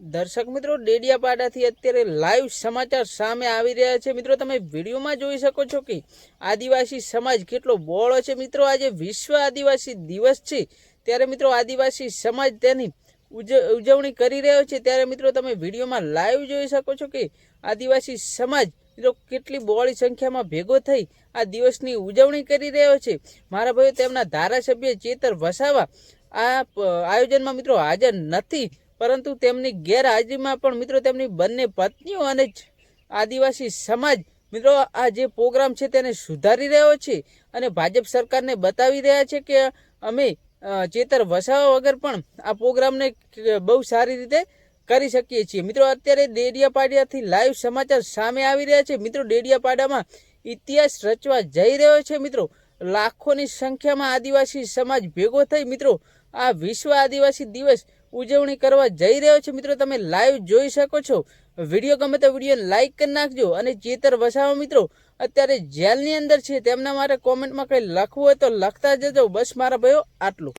દર્શક મિત્રો, ડેડિયાપાડાથી અત્યારે લાઈવ સમાચાર સામે આવી રહ્યા છે. મિત્રો, તમે વિડીયોમાં જોઈ શકો છો કે આદિવાસી સમાજ કેટલો બોળો છે. મિત્રો, આજે વિશ્વ આદિવાસી દિવસ છે. ત્યારે મિત્રો, આદિવાસી સમાજ તેની ઉજ- ઉજવણી કરી રહ્યો છે. ત્યારે મિત્રો, તમે વિડીયોમાં લાઈવ જોઈ શકો છો કે આદિવાસી સમાજ મિત્રો, કેટલી બહોળી સંખ્યામાં ભેગો થઈ આ દિવસની ઉજવણી કરી રહ્યો છે. મારા ભાઈઓ, તેમના ધારાસભ્ય ચેતર વસાવા આ આયોજનમાં મિત્રો, હાજર નથી. પરંતુ તેમની ગેરહાજરીમાં પણ મિત્રો તેમની બંને પત્નીઓ અને આદિવાસી સમાજ, મિત્રો આ જે પ્રોગ્રામ છે તેને સુધારી રહ્યો છે અને ભાજપ સરકારને બતાવી રહ્યા છે કે અમે ચેતર વસાવા વગર પણ આ પ્રોગ્રામને બહુ સારી રીતે કરી શકીએ છીએ. મિત્રો, અત્યારે ડેડિયાપાડિયાથી લાઈવ સમાચાર સામે આવી રહ્યા છે. મિત્રો, ડેડિયાપાડામાં ઇતિહાસ રચવા જઈ રહ્યો છે. મિત્રો લાખોની સંખ્યામાં આદિવાસી સમાજ ભેગો થઈ મિત્રો, આ વિશ્વ આદિવાસી દિવસ ઉજવણી કરવા જઈ રહ્યો છે મિત્રો, તમે લાઈવ જોઈ શકો છો. વીડિયો ગમે તો વીડિયો લાઈક કરી નાખજો અને ચેતર વસાવો મિત્રો. અત્યારે જેલની અંદર છે, તેમના માટે કોમેન્ટમાં કંઈ લખવું હોય તો લખતા જજો. બસ મારા ભાઈઓ, આટલું.